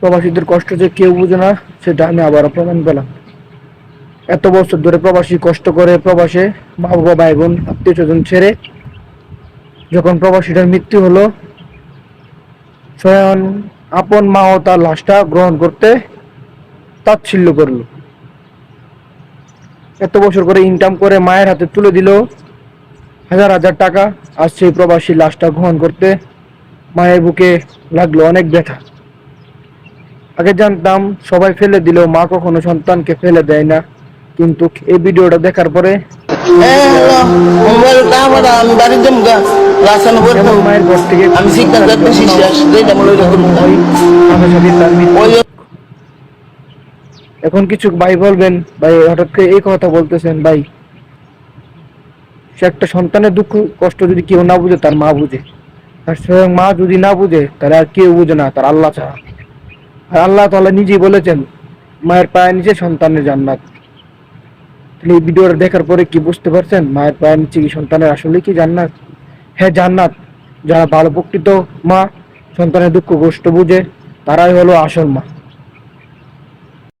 প্রবাসীদের কষ্ট যে কেউ বুঝে না, সেটা আমি আবারও প্রমাণ পেলাম। এত বছর ধরে প্রবাসী কষ্ট করে প্রবাসে মা বাবা ভাই বোন আত্মীয় স্বজন ছেড়ে যখন প্রবাসীটার মৃত্যু হলো, স্বয়ং আপন মাও তার লাশটা গ্রহণ করতে তাচ্ছিল্য করল। এত বছর করে ইনকাম করে মায়ের হাতে তুলে দিল, হাজার হাজার টাকা, আর সেই প্রবাসী লাশটা গ্রহণ করতে মায়ের বুকে লাগল অনেক ব্যথা। আগে জানতাম সবাই ফেলে দিলেও মা কখনো সন্তানকে ফেলে দেয় না। কিন্তু এই ভিডিওটা দেখার পরে এখন কিছু ভাই বলবেন ভাই হঠাৎ করে এই কথা বলতেছেন ভাই। সে একটা সন্তানের দুঃখ কষ্ট যদি কেউ না বুঝে তার মা বুঝে। আর স্বয়ং মা যদি না বুঝে তাহলে আর কেউ বুঝে না তার আল্লাহ ছাড়া। আল্লাহ তালা নিজেই বলেছেন, মায়ের পায়ের নিচে সন্তানের জান্নাত। তাহলে এই ভিডিওটা দেখার পরে কি বুঝতে পারছেন? মায়ের পায়ের নিচে কি সন্তানের আসলে কি জান্নাত? হ্যাঁ জান্নাত, যারা ভালো প্রকৃত মা, সন্তানের দুঃখ কষ্ট বুঝে, তারাই হলো আসল মা।